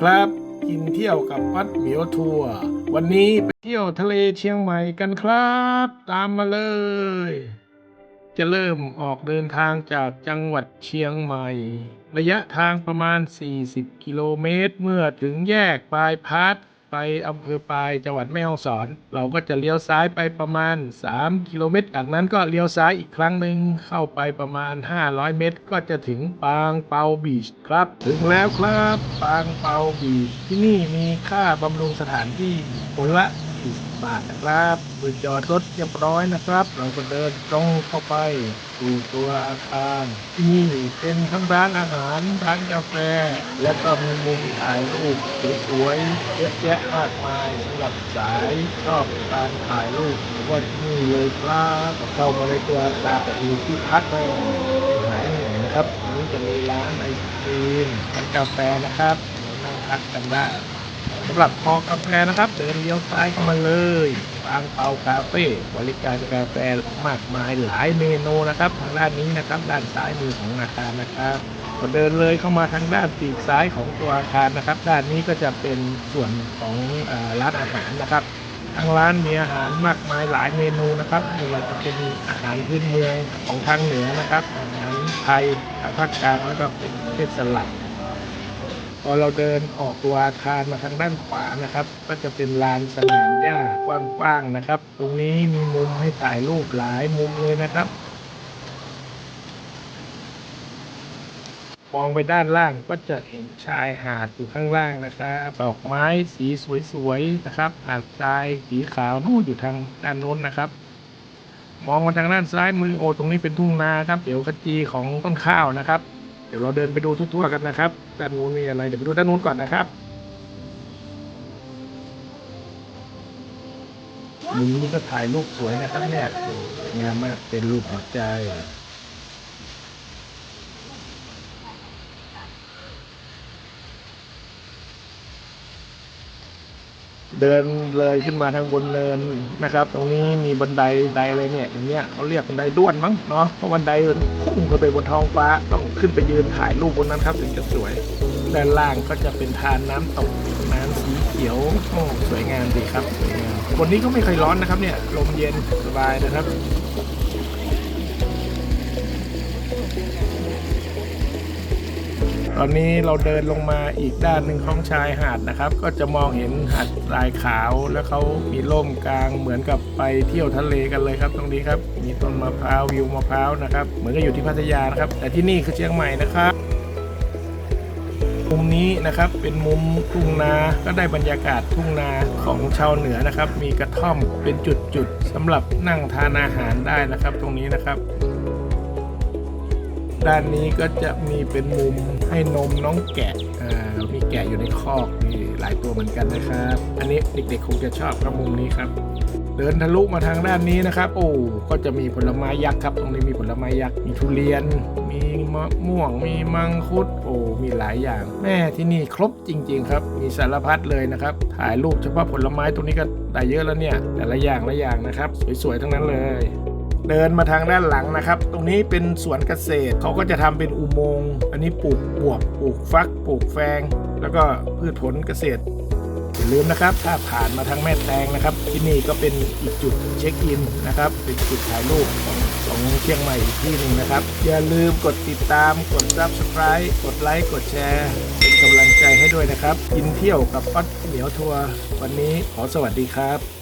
ครับ กินเที่ยวกับวัดเหมียวทัวร์วันนี้ไปเที่ยวทะเลเชียงใหม่กันครับ ตามมาเลย จะเริ่มออกเดินทางจากจังหวัดเชียงใหม่ ระยะทางประมาณ 40 กิโลเมตร เมื่อถึงแยกปลายพัด ไปอำเภอปลายจังหวัดแม่ฮ่องสอน เราก็จะเลี้ยวซ้ายไปประมาณ 3 กิโลเมตร จากนั้นก็เลี้ยวซ้ายอีกครั้งหนึ่งเข้าไปประมาณ 500 เมตร ก็จะถึงปางเปาบีชครับ ถึงแล้วครับ ปางเปาบีชที่นี่มีค่าบำรุงสถานที่คนละ บาทนะครับบนจอดรถเรียบร้อยนะครับ เราก็เดินตรงเข้าไปสู่ตัวอาคารที่นี่เป็นทั้งร้านอาหารร้านกาแฟ และก็มีมุมถ่ายรูปสวยๆเยอะแยะมากมายสำหรับสายชอบการถ่ายรูปก็ที่นี่เลยครับเข้ามาในตัวอาคารอยู่ที่พักเลยหายเหนื่อยนะครับนี้จะมีร้านไอศครีมร้านกาแฟนะครับเรานั่งพักกันได้ำหรับคอกาแฟนะครับ เดินเลี้ยวซ้ายเข้ามาเลยบางเปาคาเฟ่บริการกาแฟมากมายหลายเมนูนะครับ ทางด้านนี้นะครับ ด้านซ้ายมือของอาคารนะครับก็เดินเลยเข้ามาทางด้านปีกซ้ายของตัวอาคารนะครับ ด้านนี้ก็จะเป็นส่วนของร้านอาหารนะครับทางร้านมีอาหารมากมายหลายเมนูนะครับไม่ว่าจะเป็นอาหารพื้นเมืองของทางเหนือนะครับอาหารไทยทางภาคกลางแล้วก็เป็นเทศสลัด พอเราเดินออกตัวอาคารมาทางด้านขวานะครับ ก็จะเป็นลานสนามหญ้ากว้างๆนะครับ ตรงนี้มีมุมให้ถ่ายรูปหลายมุมเลยนะครับ มองไปด้านล่างก็จะเห็นชายหาดอยู่ข้างล่างนะครับดอกไม้สีสวยๆนะครับหาดทรายสีขาวนู่นอยู่ทางด้านโน้นนะครับมองมาทางด้านซ้ายมือโอตรงนี้เป็นทุ่งนาครับเดี๋ยวขจีของต้นข้าวนะครับ ดี๋ยวเราเดินไปดูทั่วๆกันนะครับด้านนู้นมีอะไรเดี๋ยวไปดูด้านนู้นก่อนนะครับมุมนี้ก็ถ่ายรูปสวยนะครับเนี่ยสวยงามมากเป็นรูปหัวใจ เดินเลยขึ้นมาทางบนเนินนะครับ ตรงนี้มีบันไดไดอะไรเนี่ยอย่างเงี้ยเขาเรียกบันไดด้วนมั้งเนาะเพราะบันไดมันพุ่งขึ้นไปบนท้องฟ้าต้องขึ้นไปยืนถ่ายรูปบนนั้นครับถึงจะสวย ด้านล่างก็จะเป็นทานน้ำตกน้ำสีเขียวโอ้สวยงามดีครับสวยงามวันนี้ก็ไม่เคยร้อนนะครับเนี่ยลมเย็นสบายนะครับ ตอนนี้เราเดินลงมาอีกด้านหนึ่งของชายหาดนะครับ ก็จะมองเห็นหาดทรายขาวแล้วเขามีร่มกลางเหมือนกับไปเที่ยวทะเลกันเลยครับ ตรงนี้ครับมีต้นมะพร้าววิวมะพร้าวนะครับเหมือนกับอยู่ที่พัทยานะครับ แต่ที่นี่คือเชียงใหม่นะครับมุมนี้นะครับเป็นมุมทุ่งนาก็ได้บรรยากาศทุ่งนาของชาวเหนือนะครับ มีกระท่อมเป็นจุดๆสำหรับนั่งทานอาหารได้นะครับ ตรงนี้นะครับ ด้านนี้ก็จะมีเป็นมุมให้นมน้องแกะอ่ามีแกะอยู่ในคอกนี่หลายตัวเหมือนกันนะครับ อันนี้เด็กๆคงจะชอบครับมุมนี้ครับ เดินทะลุมาทางด้านนี้นะครับ โอ้ก็จะมีผลไม้ยักษ์ครับ ตรงนี้มีผลไม้ยักษ์มีทุเรียน มีมะม่วง มีมังคุด โอ้มีหลายอย่าง แม่ที่นี่ครบจริง ๆ ครับ มีสารพัดเลยนะครับ ถ่ายรูปเฉพาะผลไม้ตรงนี้ก็ได้เยอะแล้วเนี่ย แต่ละอย่างละอย่างนะครับ สวยๆทั้งนั้นเลย เดินมาทางด้านหลังนะครับ ตรงนี้เป็นสวนเกษตรเขาก็จะทำเป็นอุโมงค์อันนี้ปลูกบวบปลูกฟักปลูกแฟง แล้วก็พืชผลเกษตรอย่าลืมนะครับถ้าผ่านมาทางแม่แตงนะครับ ที่นี่ก็เป็นอีกจุดเช็คอินนะครับ เป็นจุดถ่ายรูปของของเชียงใหม่อีกที่หนึ่งนะครับ อย่าลืมกดติดตามกด subscribe กดไลค์กดแชร์ เป็นกำลังใจให้ด้วยนะครับ กินเที่ยวกับป๊อดเหนียวทัวร์วันนี้ขอสวัสดีครับ